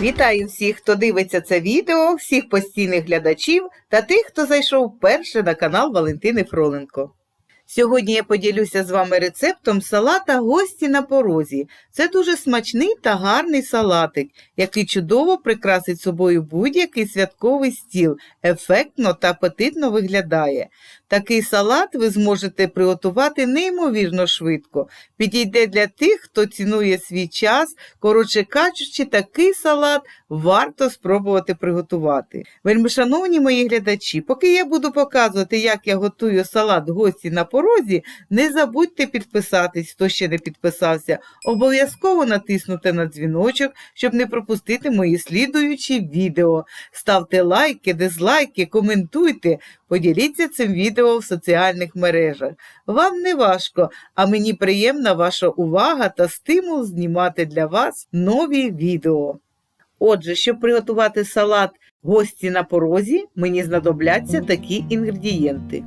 Вітаю всіх, хто дивиться це відео, всіх постійних глядачів та тих, хто зайшов вперше на канал Валентини Фроленко. Сьогодні я поділюся з вами рецептом салата гості на порозі. Це дуже смачний та гарний салатик, який чудово прикрасить собою будь-який святковий стіл, ефектно та апетитно виглядає. Такий салат ви зможете приготувати неймовірно швидко. Підійде для тих, хто цінує свій час. Коротше кажучи, такий салат варто спробувати приготувати. Вельми шановні мої глядачі, поки я буду показувати, як я готую салат гості на порозі, не забудьте підписатись, хто ще не підписався. Обов'язково натиснути на дзвіночок, щоб не пропустити мої слідуючі відео. Ставте лайки, дизлайки, коментуйте, поділіться цим відео в соціальних мережах. Вам не важко, а мені приємна ваша увага та стимул знімати для вас нові відео. Отже, щоб приготувати салат гості на порозі, мені знадобляться такі інгредієнти.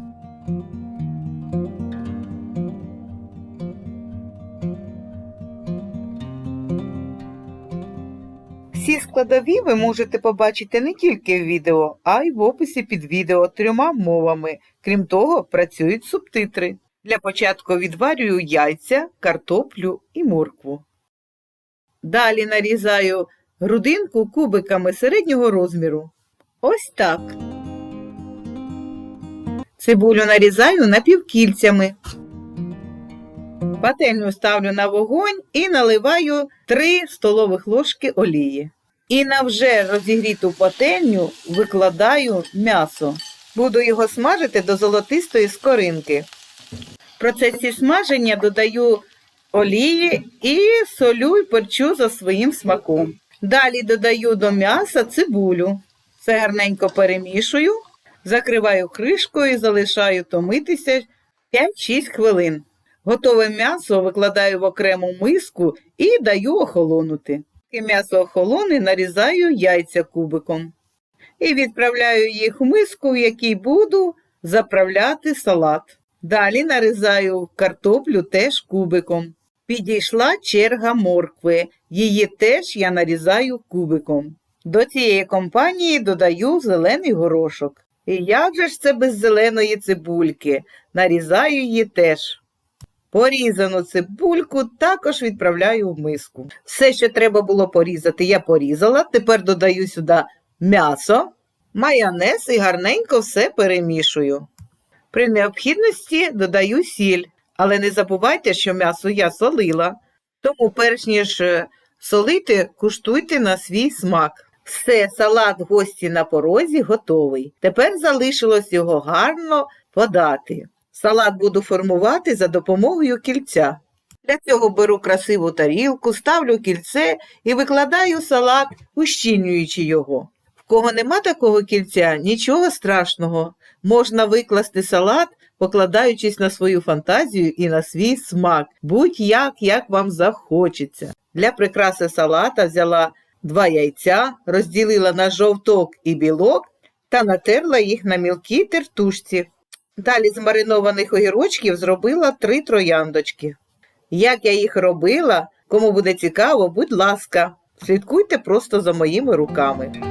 Всі складові ви можете побачити не тільки в відео, а й в описі під відео трьома мовами. Крім того, працюють субтитри. Для початку відварюю яйця, картоплю і моркву. Далі нарізаю грудинку кубиками середнього розміру. Ось так. Цибулю нарізаю напівкільцями. Пательню ставлю на вогонь і наливаю 3 столових ложки олії. І на вже розігріту пательню викладаю м'ясо. Буду його смажити до золотистої скоринки. В процесі смаження додаю олії і солю і перчу за своїм смаком. Далі додаю до м'яса цибулю. Все гарненько перемішую, закриваю кришкою і залишаю томитися 5-6 хвилин. Готове м'ясо викладаю в окрему миску і даю охолонути. Поки м'ясо охолоне, нарізаю яйця кубиком. І відправляю їх в миску, в якій буду заправляти салат. Далі нарізаю картоплю теж кубиком. Підійшла черга моркви. Її теж я нарізаю кубиком. До цієї компанії додаю зелений горошок. І як же ж це без зеленої цибульки? Нарізаю її теж. Порізану цибульку також відправляю в миску. Все, що треба було порізати, я порізала. Тепер додаю сюди м'ясо, майонез і гарненько все перемішую. При необхідності додаю сіль, але не забувайте, що м'ясо я солила. Тому, перш ніж е, солити, куштуйте на свій смак. Все, салат гості на порозі готовий. Тепер залишилось його гарно подати. Салат буду формувати за допомогою кільця. Для цього беру красиву тарілку, ставлю кільце і викладаю салат, ущільнюючи його. В кого нема такого кільця, нічого страшного. Можна викласти салат, покладаючись на свою фантазію і на свій смак, будь-як, як вам захочеться. Для прикраси салата взяла два яйця, розділила на жовток і білок та натерла їх на мілкій тертушці. Далі з маринованих огірочків зробила три трояндочки. Як я їх робила, кому буде цікаво, будь ласка, слідкуйте просто за моїми руками.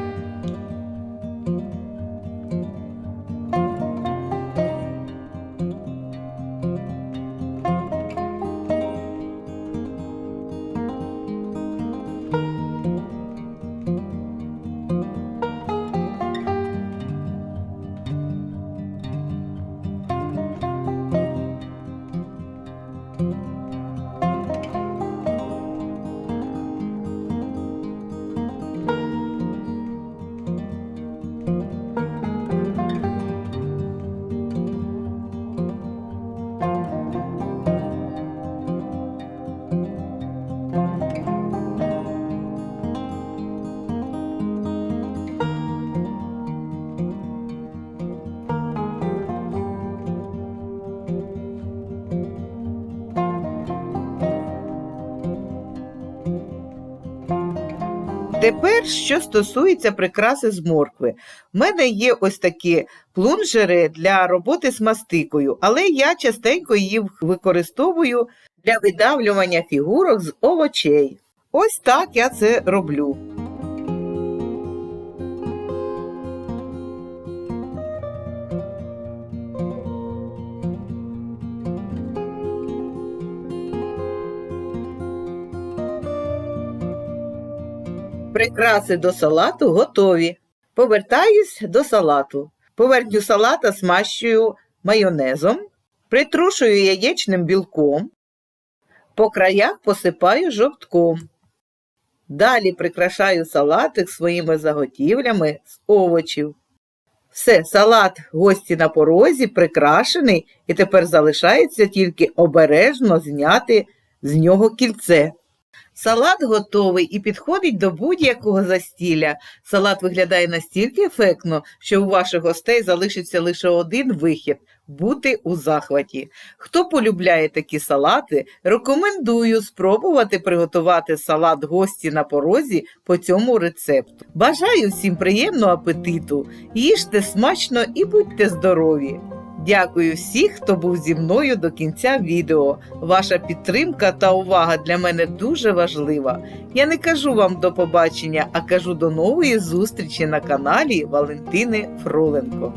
Тепер, що стосується прикраси з моркви. В мене є ось такі плунжери для роботи з мастикою, але я частенько її використовую для видавлювання фігурок з овочей. Ось так я це роблю. Прикраси до салату готові. Повертаюсь до салату. Поверхню салата смащую майонезом, притрушую яєчним білком, по краях посипаю жовтком. Далі прикрашаю салатик своїми заготівлями з овочів. Все, салат гості на порозі прикрашений, і тепер залишається тільки обережно зняти з нього кільце. Салат готовий і підходить до будь-якого застілля. Салат виглядає настільки ефектно, що у ваших гостей залишиться лише один вихід бути у захваті. Хто полюбляє такі салати, рекомендую спробувати приготувати салат гості на порозі по цьому рецепту. Бажаю всім приємного апетиту, їжте смачно і будьте здорові! Дякую всіх, хто був зі мною до кінця відео. Ваша підтримка та увага для мене дуже важлива. Я не кажу вам до побачення, а кажу до нової зустрічі на каналі Валентини Фроленко.